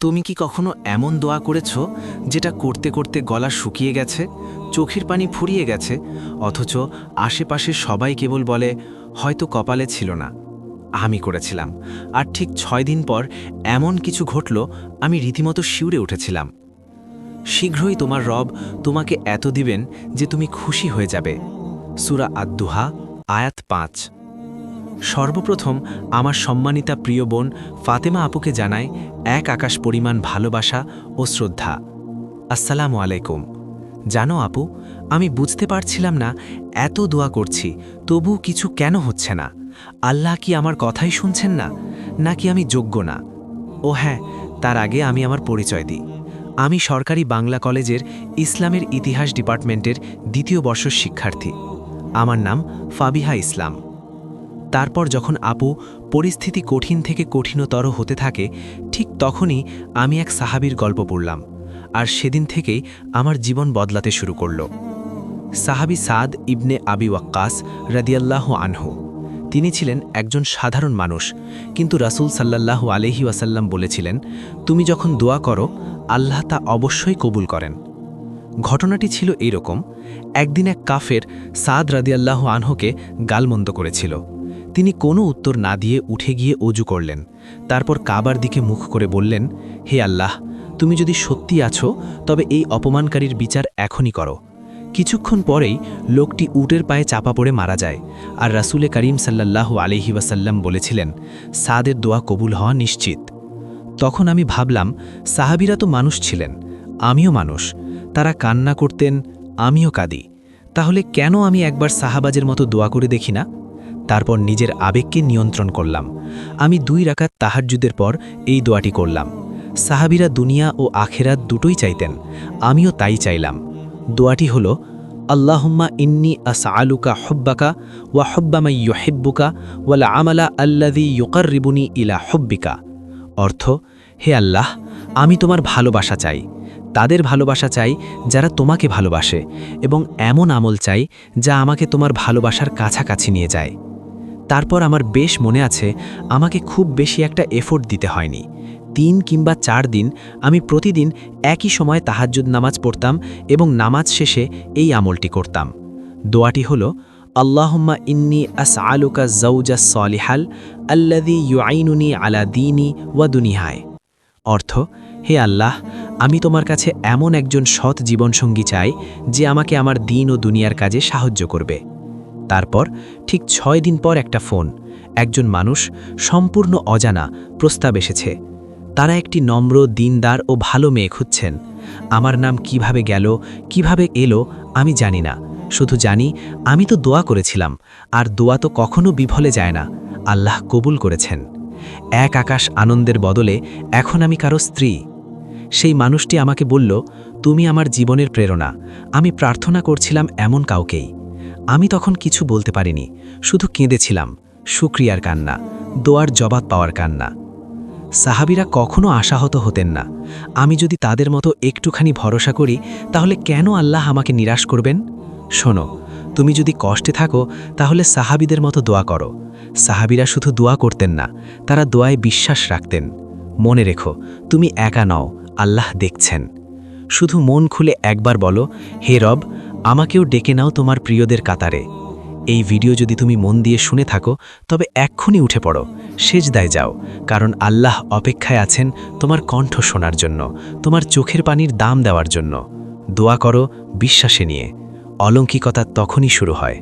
তুমি কি কখনো এমন দোয়া করেছ যেটা করতে করতে গলা শুকিয়ে গেছে, চোখের পানি ফুরিয়ে গেছে, অথচ আশেপাশে সবাই কেবল বলে, হয়তো কপালে ছিল না। আমি করেছিলাম। আর ঠিক ছয় দিন পর এমন কিছু ঘটল, আমি রীতিমতো শিউরে উঠেছিলাম। শীঘ্রই তোমার রব তোমাকে এত দিবেন যে তুমি খুশি হয়ে যাবে। সুরা আদ্দুহা আয়াত পাঁচ। সর্বপ্রথম আমার সম্মানিতা প্রিয় বোন ফাতেমা আপুকে জানায় এক আকাশ পরিমাণ ভালোবাসা ও শ্রদ্ধা। আসসালামু আলাইকুম। জানো আপু, আমি বুঝতে পারছিলাম না এত দোয়া করছি, তবু কিছু কেন হচ্ছে না? আল্লাহ কি আমার কথাই শুনছেন না, নাকি আমি যোগ্য না? ও হ্যাঁ তার আগে আমি আমার পরিচয় দিই। আমি সরকারি বাংলা কলেজের ইসলামের ইতিহাস ডিপার্টমেন্টের দ্বিতীয় বর্ষর শিক্ষার্থী। আমার নাম ফাবিহা ইসলাম। তারপর যখন আপু পরিস্থিতি কঠিন থেকে কঠিনতর হতে থাকে, ঠিক তখনই আমি এক সাহাবীর গল্প পড়লাম আর সেদিন থেকেই আমার জীবন বদলাতে শুরু করল। সাহাবি সাদ ইবনে আবি ওয়াক্কাস রাদিয়াল্লাহ আনহু। তিনি ছিলেন একজন সাধারণ মানুষ, কিন্তু রাসূল সাল্লাল্লাহু আলহি ওয়াসাল্লাম বলেছিলেন, তুমি যখন দোয়া করো, আল্লাহ তা অবশ্যই কবুল করেন। ঘটনাটি ছিল এইরকম, একদিন এক কাফের সাদ রাদিয়াল্লাহ আনহুকে গালমন্দ করেছিল। তিনি কোনো উত্তর না দিয়ে উঠে গিয়ে অজু করলেন। তারপর কাবার দিকে মুখ করে বললেন, হে আল্লাহ, তুমি যদি সত্যি আছো, তবে এই অপমানকারীর বিচার এখনই করো। কিছুক্ষণ পরেই লোকটি উটের পায়ে চাপা পড়ে মারা যায় আর রাসুলে করিম সাল্লাল্লাহু আলহি ওয়াসাল্লাম বলেছিলেন, সাদের দোয়া কবুল হওয়া নিশ্চিত। তখন আমি ভাবলাম, সাহাবিরা তো মানুষ ছিলেন, আমিও মানুষ। তারা কান্না করতেন, আমিও কাঁদি। তাহলে কেন আমি একবার সাহাবাজের মতো দোয়া করে দেখি না? তারপর নিজের আবেগকে নিয়ন্ত্রণ করলাম। আমি দুই রাকাত তাহাজ্জুদের পর এই দোয়াটি করলাম। সাহাবিরা দুনিয়া ও আখেরাত দুটোই চাইতেন, আমিও তাই চাইলাম। দোয়াটি হল, আল্লাহুম্মা ইন্নি আসআলুকা হব্বাকা ওয়া হব্বামাই ইউহিব্বুকা ওয়াল আমালা আল্লাযী ইউকাররিবুনি ইলা হব্বিকা। অর্থ, হে আল্লাহ, আমি তোমার ভালোবাসা চাই। তাদের ভালোবাসা চাই যারা তোমাকে ভালোবাসে এবং এমন আমল চাই যা আমাকে তোমার ভালোবাসার কাছাকাছি নিয়ে যায়। তারপর আমার বেশ মনে আছে, আমাকে খুব বেশি একটা এফোর্ট দিতে হয়নি। তিন কিংবা চার দিন আমি প্রতিদিন একই সময় তাহাজ্জুদ নামাজ পড়তাম এবং নামাজ শেষে এই আমলটি করতাম। দোয়াটি হল, আল্লাহম্মা ইন্নি আস আলুকা জৌজা সলিহাল আল্লাদি ইউআইনুনি আলা দিনী ওয়া দুনিহায়। অর্থ, হে আল্লাহ, আমি তোমার কাছে এমন একজন সৎ জীবনসঙ্গী চাই যে আমাকে আমার দিন ও দুনিয়ার কাজে সাহায্য করবে। তারপর ঠিক ছয় দিন পর একটা ফোন। একজন মানুষ সম্পূর্ণ অজানা প্রস্তাব এসেছে। তারা একটি নম্র, দিনদার ও ভালো মেয়ে খুঁজছেন। আমার নাম কীভাবে গেল, কীভাবে এলো, আমি জানি না। শুধু জানি, আমি তো দোয়া করেছিলাম, আর দোয়া তো কখনো বিফলে যায় না। আল্লাহ কবুল করেছেন। এক আকাশ আনন্দের বদলে এখন আমি কারও স্ত্রী। সেই মানুষটি আমাকে বলল, তুমি আমার জীবনের প্রেরণা। আমি প্রার্থনা করছিলাম এমন কাউকেই। আমি তখন কিছু বলতে পারিনি, শুধু কেঁদেছিলাম সুক্রিয়ার কান্না, দোয়ার জবাব পাওয়ার কান্না। সাহাবিরা কখনো আশাহত হতেন না। আমি যদি তাদের মতো একটুখানি ভরসা করি, তাহলে কেন আল্লাহ আমাকে নিরাশ করবেন? শোনো, তুমি যদি কষ্টে থাকো, তাহলে সাহাবিদের মতো দোয়া করো। সাহাবিরা শুধু দোয়া করতেন না, তারা দোয়ায় বিশ্বাস রাখতেন। মনে রেখো, তুমি একা নও, আল্লাহ দেখছেন। শুধু মন খুলে একবার বলো, হে রব আমাকেও ডেকে নাও তোমার প্রিয়দের কাতারে। এই ভিডিও যদি তুমি মন দিয়ে শুনে থাকো, তবে এক্ষুনি উঠে পড়ো, সেজদায় যাও, কারণ আল্লাহ অপেক্ষায় আছেন তোমার কণ্ঠ শোনার জন্য, তোমার চোখের পানির দাম দেওয়ার জন্য। দোয়া করো, বিশ্বাসে নিয়ে। অলঙ্কিকতা তখনই শুরু হয়।